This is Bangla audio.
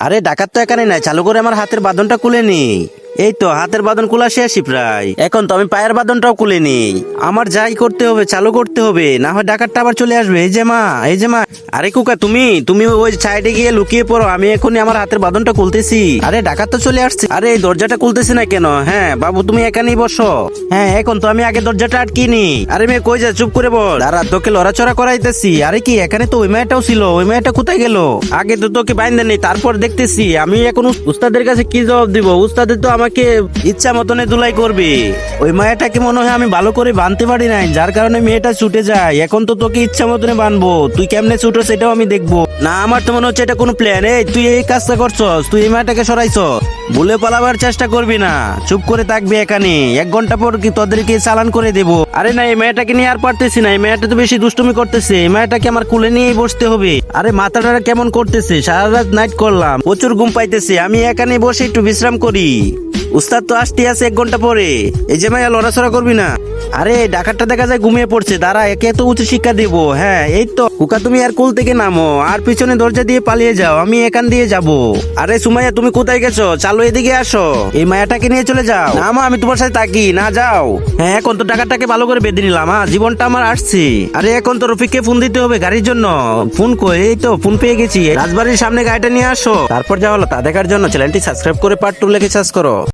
আরে ডাকাত তো এখানে নাই চালু করে আমার হাতের বাঁধনটা খুলে নি। এই তো, হাতের বাদন খোলা শেষই প্রায়। এখন তো আমি পায়ের বাঁধনটাও খুলে নি আমার যাই করতে হবে, চালু করতে হবে। না হয় ডাকাতটা আবার চলে আসবে। এই যে মা, এই যে মা। আরে কুকা, তুমি তুমি ওই সাইডে গিয়ে লুকিয়ে পড়ো। আমি এখনই আমার হাতের বাঁধনটা খুলতেছি। আরে ডাকাত তো চলে আসছে। আরে এই দরজাটা খুলতেছি না কেন? হ্যাঁ বাবু, তুমি এখানেই বসো। হ্যাঁ এখন তো আমি আগে দরজাটা আটকিনি। আরে মেয়ে, কই যা, চুপ করে বল আর তোকে লড়াচড়া করাইতেছি। আরে কি, এখানে তো ওই মেয়েটাও ছিল। ওই মেয়েটা কোথায় গেল? আগে তো তোকে বাইন্দে নেই, তারপর দেখতেছি। আমি এখন উস্তাদের কাছে কি জবাব দিব? উস্তাদের তো আমাকে ইচ্ছা মতনে দুলাই করবে। ওই মায়াটাকে মনে হয় আমি ভালো করে বানতে পারি নাই, যার কারণে মেয়েটা ছুটে যায়। এখন তো তোকে ইচ্ছা মতনে বানবো। তুই কেমনে ছুটো সেটাও আমি দেখব। না, আমার তো মনে হচ্ছে এটা কোনো প্ল্যান এই, তুই এই কাজটা করছস, তুই এই মায়াটাকে সরাইছ ভুলে পালাবার চেষ্টা করবি না। চুপ করে থাকবি এখানে। এক ঘণ্টা পর কি তোদেরকে চালান করে দেবো। আরে না, এই মেয়েটাকে নিয়ে আর পারতেছি না। এই মেয়েটা তো বেশি দুষ্টুমি করতেছে। এই মেয়েটাকে আমার কুলে নিয়েই বসতে হবে। আরে, মাথাটা কেমন করতেছে? সারা রাত নাইট করলাম। প্রচুর ঘুম পাইতেছে। আমি এখানে বসে একটু বিশ্রাম করি। উস্তাদ তো আসতে আছে এক ঘণ্টা পরে। এই যে মাইয়া লড়াচড়া করবি না। আরে, ডাকাতটা দেখা যায় ঘুমিয়ে পড়ছে। দাঁড়া, একে তো উচ্চ শিক্ষা দিব। হ্যাঁ এই তো। কুকা, তুমি আর কুল থেকে নামো। আর পিছনে দরজা দিয়ে পালিয়ে যাও। আমি এখান দিয়ে যাব। আরে, সুমাইয়া, তুমি কোথায় গেছো? চালো এদিকে আসো। এই মায়াটাকে নিয়ে চলে যাও। না, মা, আমি তোমার সাথে থাকি। না, যাও। হ্যাঁ এখন তো টাকাটাকে ভালো করে বেঁধে নিলাম। হ্যাঁ জীবনটা আমার আসছে। আরে, এখন তো রফিককে ফোন দিতে হবে গাড়ির জন্য। ফোন কই? এই তো, ফোন পেয়ে গেছি। রাজবাড়ির সামনে গাড়িটা নিয়ে আসো। তারপর যা হলো তা দেখার জন্য। চ্যানেলটি সাবস্ক্রাইব করে পার্ট টু লেখে সার্চ করো।